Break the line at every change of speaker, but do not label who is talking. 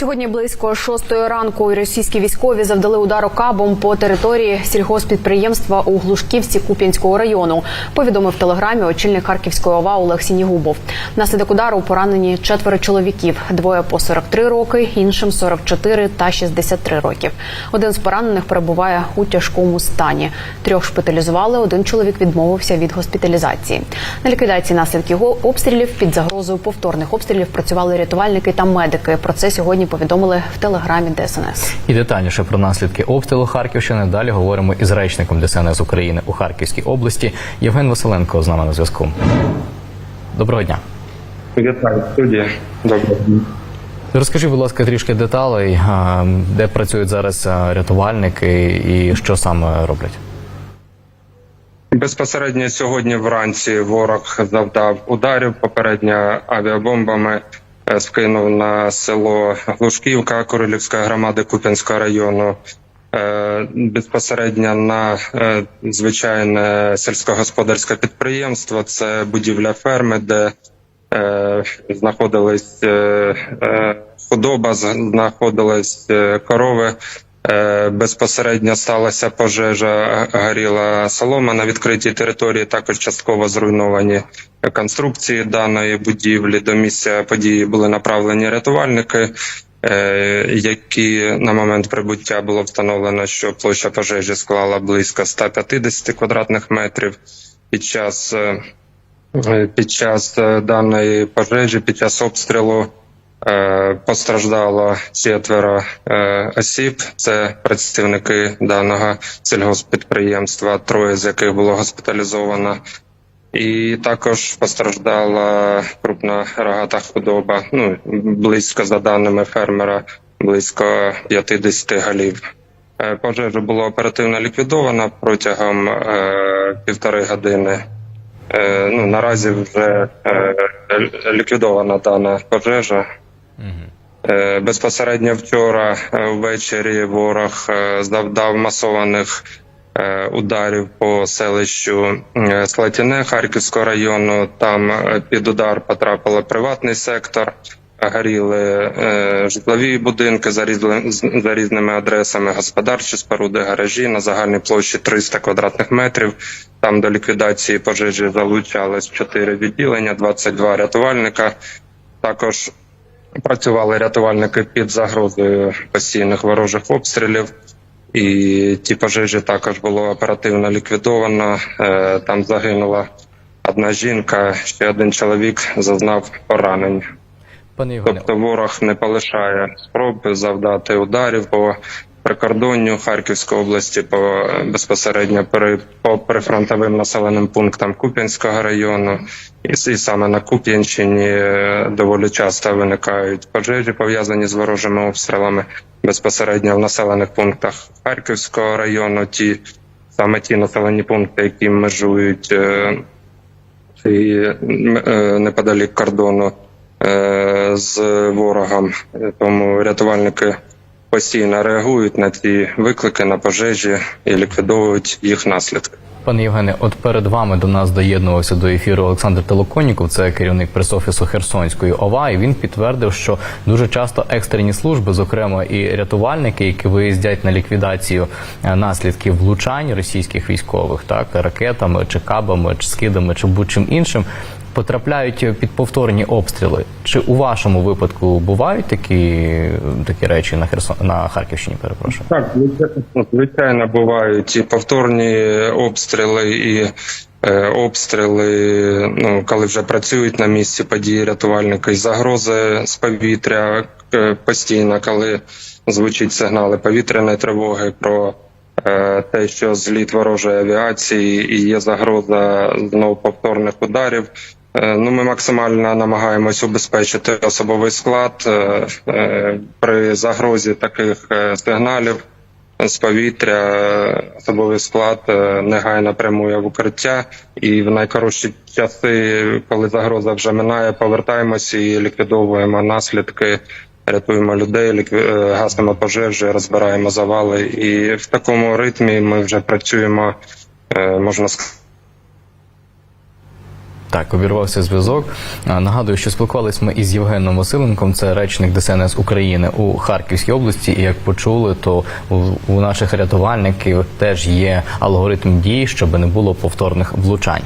Сьогодні близько шостої ранку російські військові завдали удару кабом по території сільгоспідприємства у Глушківці Куп'янського району. Повідомив в телеграмі очільник Харківської ОВА Олег Сінігубов. Внаслідок удару поранені четверо чоловіків: двоє по 43 роки, іншим 44 та 63 років. Один з поранених перебуває у тяжкому стані. Трьох шпиталізували. Один чоловік відмовився від госпіталізації. На ліквідації наслідків обстрілів під загрозою повторних обстрілів працювали рятувальники та медики. Про це сьогодні повідомили в телеграмі ДСНС.
І детальніше про наслідки обстрілу Харківщини далі говоримо із речником ДСНС України у Харківській області. Євген Василенко з нами на зв'язку. Доброго дня.
Вітаю студія. Доброго дня.
Розкажи, будь ласка, трішки деталей, де працюють зараз рятувальники і що саме роблять.
Безпосередньо сьогодні вранці ворог завдав ударів попередньо авіабомбами. Скинув на село Глушківка Королівської громади Куп'янського району. Е, Безпосередньо на е, звичайне сільськогосподарське підприємство. Це будівля ферми, де е, знаходились худоба, знаходились корови. Е, Безпосередньо сталася пожежа, горіла солома на відкритій території. Також частково зруйновані конструкції даної будівлі. До місця події були направлені рятувальники, е, які на момент прибуття було встановлено, що площа пожежі склала близько 150 квадратних метрів. Під час е, Е, під час е, даної пожежі, під час обстрілу е, постраждало четверо е, осіб. Це працівники даного сільгоспідприємства, троє з яких було госпіталізовано. І також постраждала крупна рогата худоба. Ну близько за даними фермера, близько 50 голів. Е, Пожежа була оперативно ліквідована протягом е, півтори години. Е, ну, наразі вже е, ліквідована дана пожежа. Е, безпосередньо вчора е, ввечері ворог е, завдав масованих ударів по селищу Слатіне Харківського району. Там під удар потрапили приватний сектор. Горіли житлові будинки за, за різними адресами, господарчі споруди, гаражі на загальній площі 300 квадратних метрів. Там до ліквідації пожежі залучались 4 відділення, 22 рятувальника. Також працювали рятувальники під загрозою постійних ворожих обстрілів. І ті пожежі також було оперативно ліквідовано. Е, Там загинула одна жінка, ще один чоловік зазнав поранень.
Пане
Тобто ворог не полишає спроб завдати ударів по прикордонню Харківської області, по е, безпосередньо по прифронтовим населеним пунктам Куп'янського району. І, і саме на Куп'янщині е, доволі часто виникають пожежі, пов'язані з ворожими обстрілами безпосередньо в населених пунктах Харківського району. Ті саме ті населені пункти, які межують е, і неподалік кордону з ворогом. Тому рятувальники постійно реагують на ці виклики, на пожежі і ліквідовують їх наслідки.
Пане Євгене, от перед вами до нас доєднувався до ефіру Олександр Телоконіков, це керівник прес-офісу Херсонської ОВА. І він підтвердив, що дуже часто екстрені служби, зокрема і рятувальники, які виїздять на ліквідацію е, наслідків влучань російських військових, так ракетами чи кабами, чи скидами, чи будь-чим іншим. Потрапляють під повторні обстріли. Чи у вашому випадку бувають такі, такі речі на Херсон на Харківщині? Перепрошую.
Так, звичайно, бувають і повторні обстріли, і е, обстріли, ну коли вже працюють на місці події рятувальники, і загрози з повітря е, постійно, коли звучать сигнали повітряної тривоги про е, те, що зліт ворожої авіації і є загроза знову повторних ударів. Ну, ми максимально намагаємось убезпечити особовий склад при загрозі таких сигналів з повітря. Особовий склад е, негайно прямує в укриття, і в найкоротші часи, коли загроза вже минає, повертаємося і ліквідовуємо наслідки. Рятуємо людей, е, гасимо пожежі, розбираємо завали, і в такому ритмі ми вже працюємо, е, можна сказати.
Так, обірвався зв'язок. Нагадую, що спілкувалися ми із Євгеном Василенком, це речник ДСНС України у Харківській області. І як почули, то у, наших рятувальників теж є алгоритм дій, щоб не було повторних влучань.